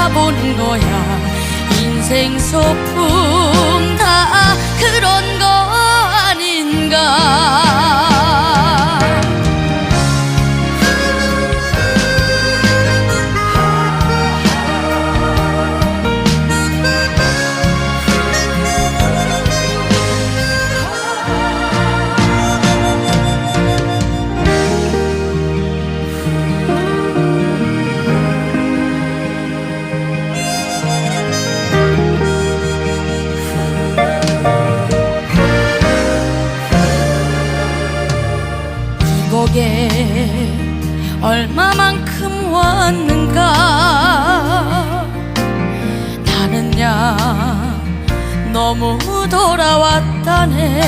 살아본 거야. 인생 소풍 이곡에 얼마만큼 왔는가? 나는 야 너무 돌아왔다네